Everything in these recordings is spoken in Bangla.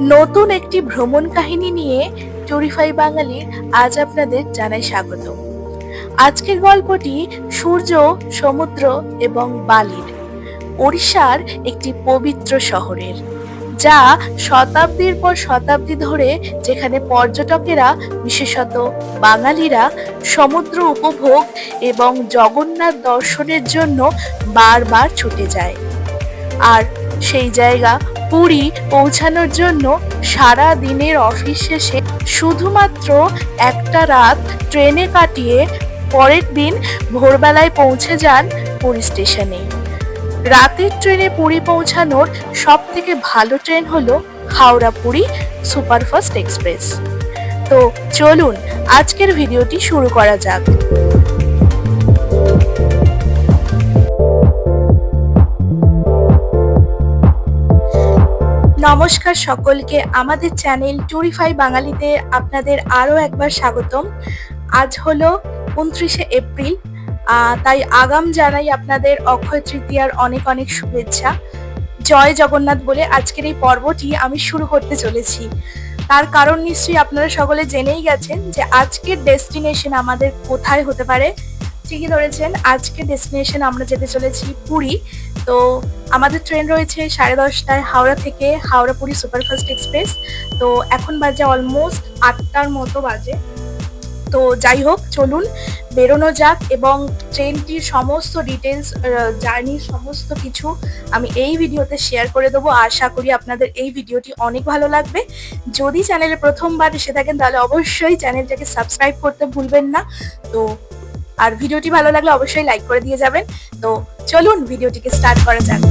নতুন একটি ভ্রমণ কাহিনী নিয়ে টুরিফাই বাঙালি আজ আপনাদের জানাই স্বাগত। আজকের গল্পটি সূর্য, সমুদ্র এবং বালির, ওড়িশার একটি পবিত্র শহরের, যা শতাব্দীর পর শতাব্দী ধরে যেখানে পর্যটকেরা, বিশেষত বাঙালিরা, সমুদ্র উপভোগ এবং জগন্নাথ দর্শনের জন্য বারবার ছুটে যায়। আর সেই জায়গা পুরী পৌঁছানোর জন্য সারা দিনের অফিস শেষে শুধুমাত্র একটা রাত ট্রেনে কাটিয়ে পরের দিন ভোরবেলায় পৌঁছে যান পুরী স্টেশনে। রাতের ট্রেনে পুরী পৌঁছানোর সব থেকে ভালো ট্রেন হলো হাওড়া পুরী সুপারফাস্ট এক্সপ্রেস। তো চলুন, আজকের ভিডিওটি শুরু করা যাক। নমস্কার সকলকে। আমাদের চ্যানেল টুরিফাই বাঙালিতে আপনাদের আরও একবার স্বাগতম। আজ হলো উনত্রিশে এপ্রিল তাই আগাম জানাই আপনাদের অক্ষয় তৃতীয়ার অনেক অনেক শুভেচ্ছা। জয় জগন্নাথ বলে আজকের এই পর্বটি আমি শুরু করতে চলেছি। তার কারণ নিশ্চয়ই আপনারা সকলে জেনেই গেছেন যে আজকের ডেস্টিনেশন আমাদের কোথায় হতে পারে ঠিকই ধরেছেন, আজকে ডেস্টিনেশন আমরা যেতে চলেছি পুরী। তো আমাদের ট্রেন রয়েছে সাড়ে দশটায় হাওড়া থেকে হাওড়া পুরী সুপারফাস্ট এক্সপ্রেস তো এখন বাজে অলমোস্ট আটটার মতো বাজে। তো যাই হোক, চলুন বেরোনো যাক এবং ট্রেনটির সমস্ত ডিটেলস জার্নির সমস্ত কিছু আমি এই ভিডিওতে শেয়ার করে দেবো। আশা করি আপনাদের এই ভিডিওটি অনেক ভালো লাগবে। যদি চ্যানেলে প্রথমবার এসে থাকেন, তাহলে অবশ্যই চ্যানেলটাকে সাবস্ক্রাইব করতে ভুলবেন না। তো আর ভিডিওটি ভালো লাগলে অবশ্যই লাইক করে দিয়ে যাবেন। তো চলুন ভিডিওটিকে স্টার্ট করা যাক।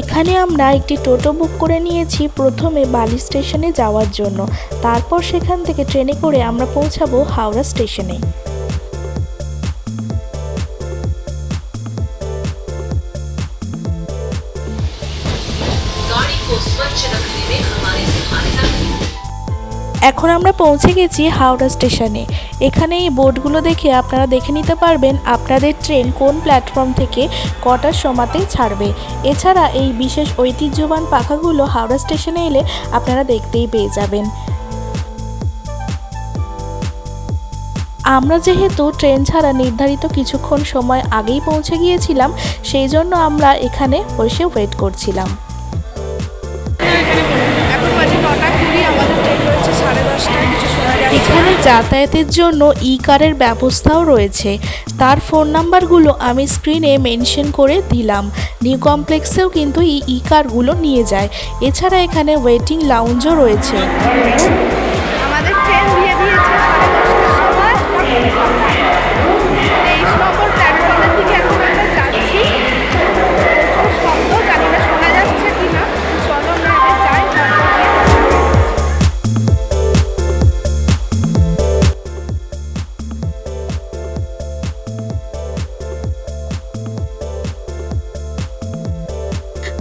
এখানে আমরা একটি টোটো বুক করে নিয়েছি প্রথমে বালি স্টেশনে যাওয়ার জন্য। তারপর সেখান থেকে ট্রেনে করে আমরা পৌঁছাবো হাওড়া স্টেশনে এখন আমরা পৌঁছে গেছি হাওড়া স্টেশনে। এখানে এই বোর্ডগুলো দেখে আপনারা দেখে নিতে পারবেন আপনাদের ট্রেন কোন প্ল্যাটফর্ম থেকে কটার সময়তে ছাড়বে। এছাড়া এই বিশেষ ঐতিহ্যবান পাখাগুলো হাওড়া স্টেশনে এলে আপনারা দেখতেই পেয়ে যাবেন। আমরা যেহেতু ট্রেন ছাড়া নির্ধারিত কিছুক্ষণ সময় আগেই পৌঁছে গিয়েছিলাম, সেই জন্য আমরা এখানে বসে ওয়েট করছিলাম। এখানে যাতায়াতের জন্য ই কারের ব্যবস্থাও রয়েছে। তার ফোন নাম্বারগুলো আমি স্ক্রিনে মেনশন করে দিলাম। নিউ কমপ্লেক্সেও কিন্তু এই ই কারগুলো নিয়ে যায়। এছাড়া এখানে ওয়েটিং লাউঞ্জও রয়েছে। আমাদের ট্রেন দিয়ে দিয়েছে।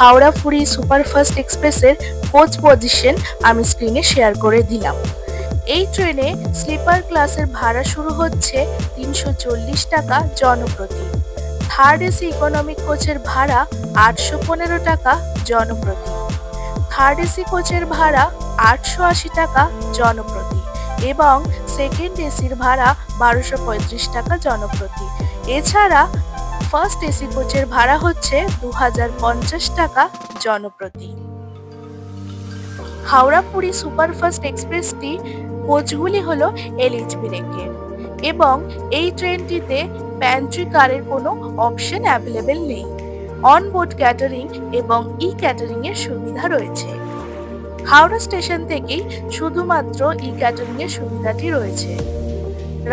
হাওড়া পুরী সুপারফাস্ট এক্সপ্রেসের কোচ পজিশন আমি স্ক্রিনে শেয়ার করে দিলাম। এই ট্রেনে স্লিপার ক্লাসের ভাড়া শুরু হচ্ছে তিনশো চল্লিশ টাকা জনপ্রতি। থার্ড এসি ইকোনমিক কোচের ভাড়া আটশো পনেরো টাকা জনপ্রতি। থার্ড এসি কোচের ভাড়া আটশো আশি টাকা জনপ্রতি এবং সেকেন্ড এসির ভাড়া বারোশো পঁয়ত্রিশ টাকা জনপ্রতি। এছাড়া ফার্স্ট এসি কোচের ভাড়া হচ্ছে দু হাজার পঞ্চাশ টাকা জনপ্রতি। হাওড়া পুরী সুপারফাস্ট এক্সপ্রেসটি কোচগুলি হলো এলএইচবি রেকের এবং এই ট্রেনটিতে প্যান্ট্রি কারের কোনো অপশন অ্যাভেলেবেল নেই। অন বোর্ড ক্যাটারিং এবং ই ক্যাটারিং এর সুবিধা রয়েছে। হাওড়া স্টেশন থেকেই শুধুমাত্র ই ক্যাটারিং এর সুবিধাটি রয়েছে।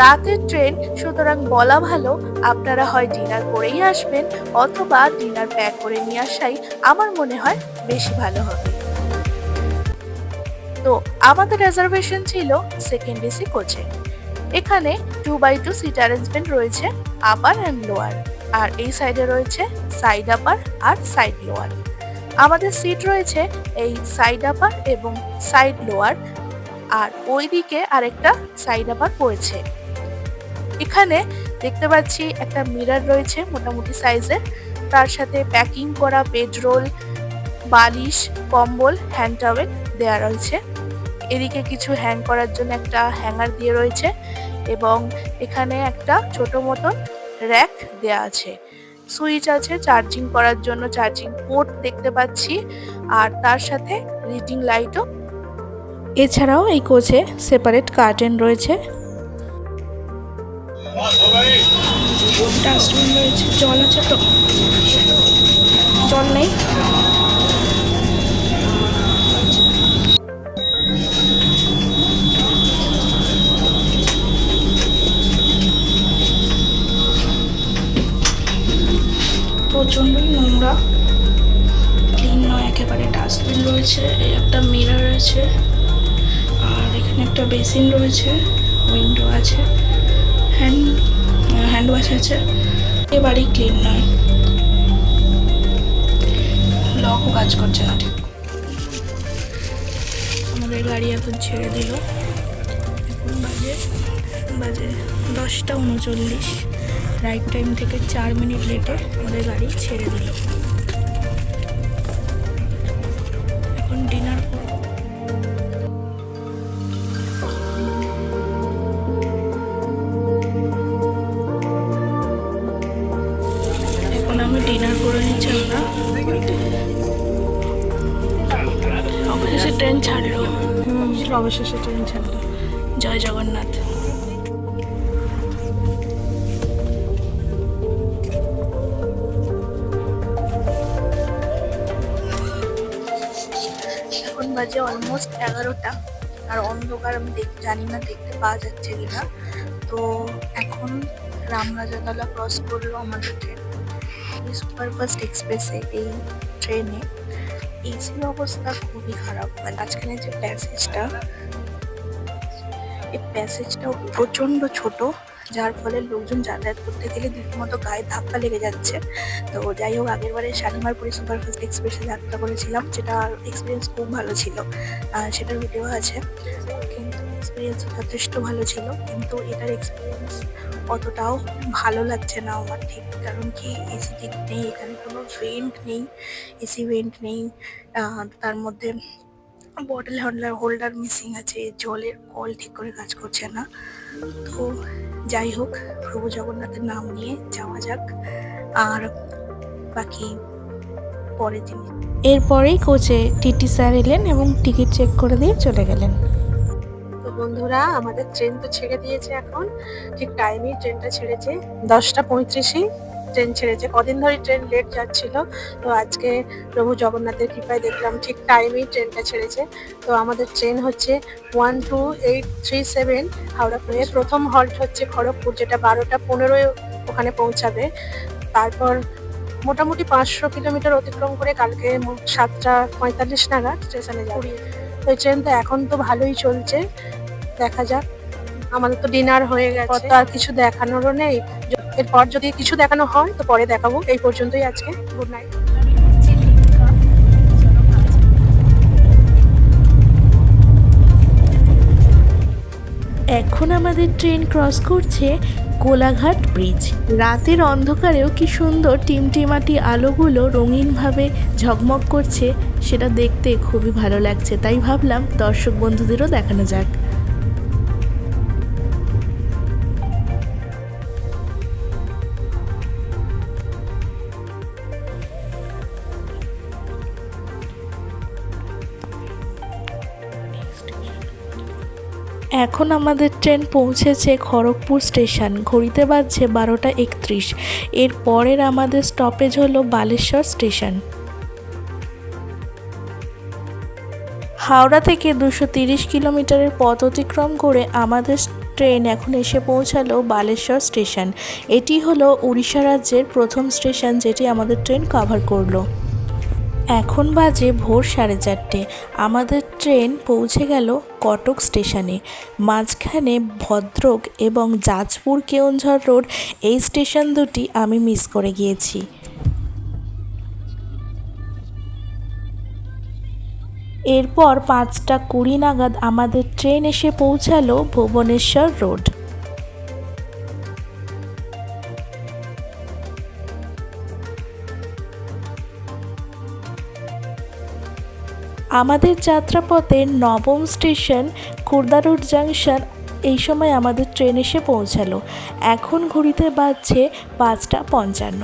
রাতের ট্রেন, সুতরাং বলা ভালো, আপনারা হয় ডিনার করেই আসবেন অথবা ডিনার প্যাক করে নিয়ে আসাই আমার মনে হয় বেশি ভালো হবে। তো আমাদের রিজার্ভেশন ছিল সেকেন্ড এসি কোচে। এখানে two by two seat arrangement রয়েছে আপার অ্যান্ড লোয়ার আর এই সাইডে রয়েছে সাইড আপার আর সাইড লোয়ার আমাদের সিট রয়েছে এই সাইড আপার এবং সাইড লোয়ার আর ওইদিকে আরেকটা সাইড আবার পড়েছে। এখানে দেখতে পাচ্ছি একটা মিরর রয়েছে মোটামুটি সাইজের তার সাথে প্যাকিং করা বেডরোল বালিশ, কম্বল হ্যান্ড টাওয়েল দেওয়া রয়েছে। এদিকে কিছু হ্যাং করার জন্য একটা হ্যাঙ্গার দিয়ে রয়েছে এবং এখানে একটা ছোট মতন র্যাক দেয়া আছে। সুইচ আছে চার্জিং করার জন্য চার্জিং পোর্ট দেখতে পাচ্ছি। আর তার সাথে রিডিং লাইটও এছাড়াও এই কোচে সেপারেট কার্টেন রয়েছে। ডাস্টবিন রয়েছে, জল আছে তো? জল নেই? প্রচণ্ডই নোংরা। ক্লিন নয়, একেবারে ডাস্টবিন রয়েছে, এই একটা মিরর এখানে একটা বেসিন রয়েছে, উইন্ডো আছে, হ্যান্ড হ্যান্ড ওয়াশ আছে। এ বাড়ি ক্লিন নয়। লকও কাজ করছে না ঠিক। আমাদের গাড়ি এখন ছেড়ে দিল। এখন বাজে বাজে দশটা উনচল্লিশ। রাইট টাইম থেকে চার মিনিট লেটে আমাদের গাড়ি ছেড়ে দিল। এখন ডিনার অবশেষে ট্রেন ছাড়লো। জয় জগন্নাথ। এখন বাজে অলমোস্ট এগারোটা, আর অন্ধকার আমি দেখ, জানি না, দেখতে পাওয়া যাচ্ছে কিনা। তো এখন রামরাজাতলা ক্রস করল আমাদের ট্রেন সুপারফাস্ট এক্সপ্রেসে এই ট্রেনে এসির অবস্থা খুবই খারাপ। মানে মাঝখানে যে প্যাসেজটা এই প্যাসেজটা প্রচণ্ড ছোট। যার ফলে লোকজন যাতায়াত করতে গেলে রীতিমতো গায়ে ধাক্কা লেগে যাচ্ছে। তো যাই হোক, আগের বারে শালিমারপুরি সুপারফাস্ট এক্সপ্রেসে যাত্রা করেছিলাম, যেটা এক্সপিরিয়েন্স খুব ভালো ছিল। সেটার ভিডিও আছে। কিন্তু এক্সপিরিয়েন্স যথেষ্ট ভালো ছিল, কিন্তু এটার এক্সপিরিয়েন্স অতটাও ভালো লাগছে না আমার ঠিক। কারণ কি এসি ঠিক নেই, এখানে কোনো ভেন্ট নেই এসি ভেন্ট নেই তার মধ্যে বটল হোল্ডার হোল্ডার মিসিং আছে জলের কল ঠিক করে কাজ করছে না। তো যাই হোক প্রভু জগন্নাথের নাম নিয়ে যাওয়া যাক। আর বাকি পরে জিনিস এরপরেই কোচে টিটি স্যার এলেন এবং টিকিট চেক করে দিয়ে চলে গেলেন। তো বন্ধুরা আমাদের ট্রেন তো ছেড়ে দিয়েছে এখন। ঠিক টাইমেই ট্রেনটা ছেড়েছে দশটা পঁয়ত্রিশেই। ট্রেন ছেড়েছে। কদিন ধরে ট্রেন লেট যাচ্ছিল। তো আজকে প্রভু জগন্নাথের কৃপায় দেখলাম ঠিক টাইমেই ট্রেনটা ছেড়েছে। তো আমাদের ট্রেন হচ্ছে one two eight three seven Howrah প্রথম হল্ট হচ্ছে খড়গপুর যেটা বারোটা পনেরোয় ওখানে পৌঁছাবে। তারপর মোটামুটি পাঁচশো কিলোমিটার অতিক্রম করে কালকে সাতটা পঁয়তাল্লিশ নাগাদ স্টেশনে যাবে। তো এই ট্রেন তো এখন তো ভালোই চলছে। দেখা যাক। আমাদের তো ডিনার হয়ে গেছে। তো আর কিছু দেখানোরও নেই। এরপর যদি কিছু দেখানো হয়, তো পরে দেখাবো। এই পর্যন্তই আজকে। গুড নাইট এখন আমাদের ট্রেন ক্রস করছে কোলাঘাট ব্রিজ। রাতের অন্ধকারেও কি সুন্দর টিমটিমাটি আলোগুলো রঙিনভাবে ঝকমক করছে, সেটা দেখতে খুবই ভালো লাগছে। তাই ভাবলাম দর্শক বন্ধুদেরও দেখানো যাক। এখন আমাদের ট্রেন পৌঁছেছে খড়গপুর স্টেশন। ঘড়িতে বাজছে বারোটা একত্রিশ। এর পরের আমাদের স্টপেজ হলো বালেশ্বর স্টেশন। হাওড়া থেকে দুশো তিরিশ কিলোমিটারের পথ অতিক্রম করে আমাদের ট্রেন এখন এসে পৌঁছালো বালেশ্বর স্টেশন। এটি হলো উড়িষ্যা রাজ্যের প্রথম স্টেশন যেটি আমাদের ট্রেন কভার করল। এখন বাজে ভোর সাড়ে চারটে। আমাদের ট্রেন পৌঁছে গেল কটক স্টেশনে। মাঝখানে ভদ্রক এবং জাজপুর কেওনঝর রোড, এই স্টেশন দুটি আমি মিস করে গিয়েছি। এরপর পাঁচটা কুড়ি নাগাদ আমাদের ট্রেন এসে পৌঁছালো ভুবনেশ্বর রোড। আমাদের যাত্রাপথে নবম স্টেশন, খুরদারুট জাংশন, এই সময় আমাদের ট্রেন এসে পৌঁছালো। এখন ঘড়িতে বাজছে পাঁচটা পঞ্চান্ন।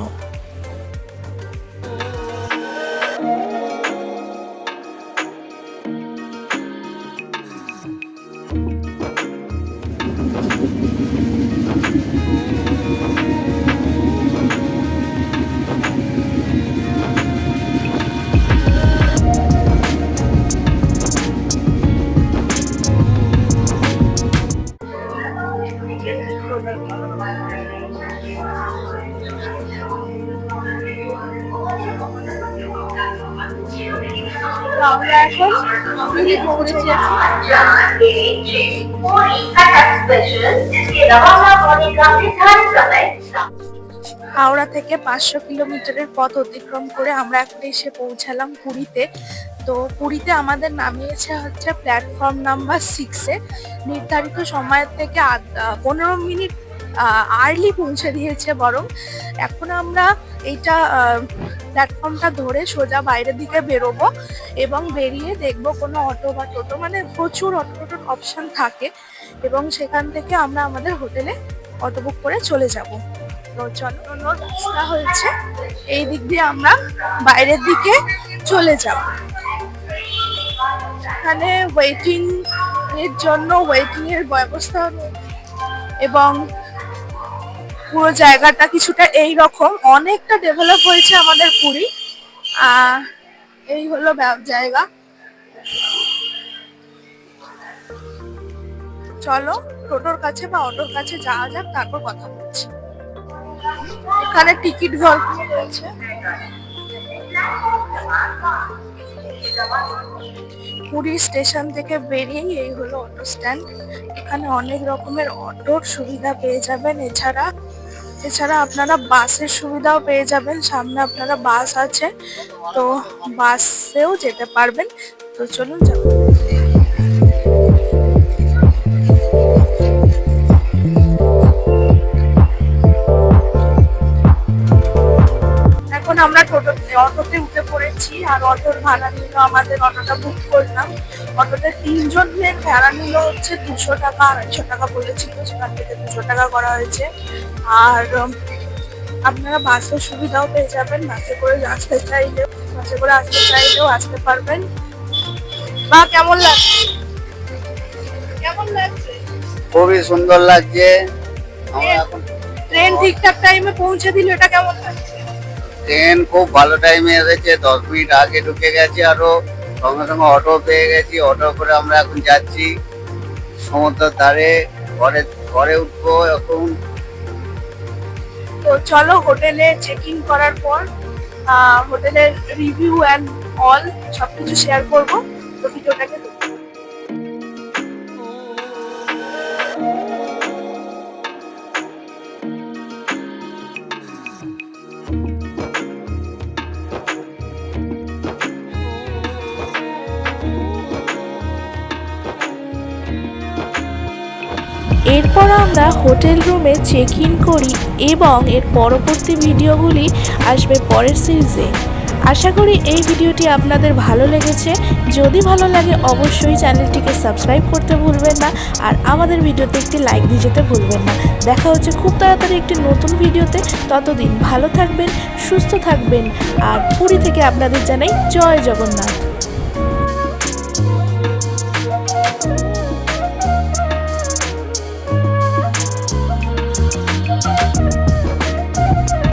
হাওড়া থেকে পাঁচশো কিলোমিটারের পথ অতিক্রম করে আমরা এখন এসে পৌঁছালাম পুরীতে। তো পুরীতে আমাদের নামিয়েছে হচ্ছে প্ল্যাটফর্ম নাম্বার সিক্সে নির্ধারিত সময়ের থেকে পনেরো মিনিট আর্লি পৌঁছে দিয়েছে বরং এখন আমরা এইটা প্ল্যাটফর্মটা ধরে সোজা বাইরের দিকে বেরোবো এবং বেরিয়ে দেখব কোনো অটো বা টোটো মানে প্রচুর অটো টোটোর অপশন থাকে এবং সেখান থেকে আমরা আমাদের হোটেলে অটো বুক করে চলে যাব। অন্য রাস্তা হয়েছে, এই দিক দিয়ে আমরা বাইরের দিকে চলে যাব। এখানে ওয়েটিং এর জন্য ওয়েটিং এর ব্যবস্থা এবং পুরো জায়গাটা কিছুটা এই রকম অনেকটা ডেভেলপ হয়েছে আমাদের পুরী। এই হলো জায়গা। চলো, টোটোর কাছে বা অটোর কাছে যাওয়া যাক, তারপর কথা বলছি। এখানে টিকিট ঘর রয়েছে। পুরী স্টেশন থেকে বেরিয়েই এই হলো অটো স্ট্যান্ড। এখানে অনেক রকমের অটোর সুবিধা পেয়ে যাবেন। এছাড়া এছাড়া আপনারা বাসের সুবিধাও পেয়ে যাবেন। সামনে আপনারা বাস আছে, তো বাসেও যেতে পারবেন। তো চলুন যাব এখন আমরা টোটোতে অটোতে উঠে পড়েছি, আর অটোর ভাড়া নিল আমাদের, অটোটা বুক করলাম। অটোতে তিনজনের ভাড়া নিল হচ্ছে দুশো টাকা, আড়াইশো টাকা বলেছিল, সেখান থেকে দুশো টাকা করা হয়েছে। আর আপনারা বাসের সুবিধাও পেয়ে যাবেন। বাসে করে আসতে চাইলে বাসে করে আসতে চাইলেও আসতে পারবেন। বা কেমন লাগছে? কেমন লাগছে? খুবই সুন্দর লাগছে। আমরা এখন ট্রেন ঠিকঠাক টাইমে পৌঁছে দিল এটা কেমন লাগছে? ট্রেন খুব ভালো টাইমে এসেছে। দশ মিনিট আগে ঢুকে গেছে আরও। সঙ্গে সঙ্গে অটো পেয়ে গেছি। অটো করে আমরা এখন যাচ্ছি সমুদ্রের ধারে। ঘরে ঘরে উঠবো এখন। তো চলো হোটেলে চেক ইন করার পর হোটেলের রিভিউ অ্যান্ড অল সবকিছু শেয়ার করব। তো ভিডিওটাকে আমরা হোটেল রুমে চেক ইন করি এবং এর পরবর্তী ভিডিওগুলি আসবে পরের সিরিজে আশা করি এই ভিডিওটি আপনাদের ভালো লেগেছে। যদি ভালো লাগে অবশ্যই চ্যানেলটিকে সাবস্ক্রাইব করতে ভুলবেন না আর আমাদের ভিডিওতে একটি লাইক দিয়ে যেতে ভুলবেন না। দেখা হচ্ছে খুব তাড়াতাড়ি একটি নতুন ভিডিওতে। ততদিন ভালো থাকবেন, সুস্থ থাকবেন আর পুরী থেকে আপনাদের জানাই জয় জগন্নাথ।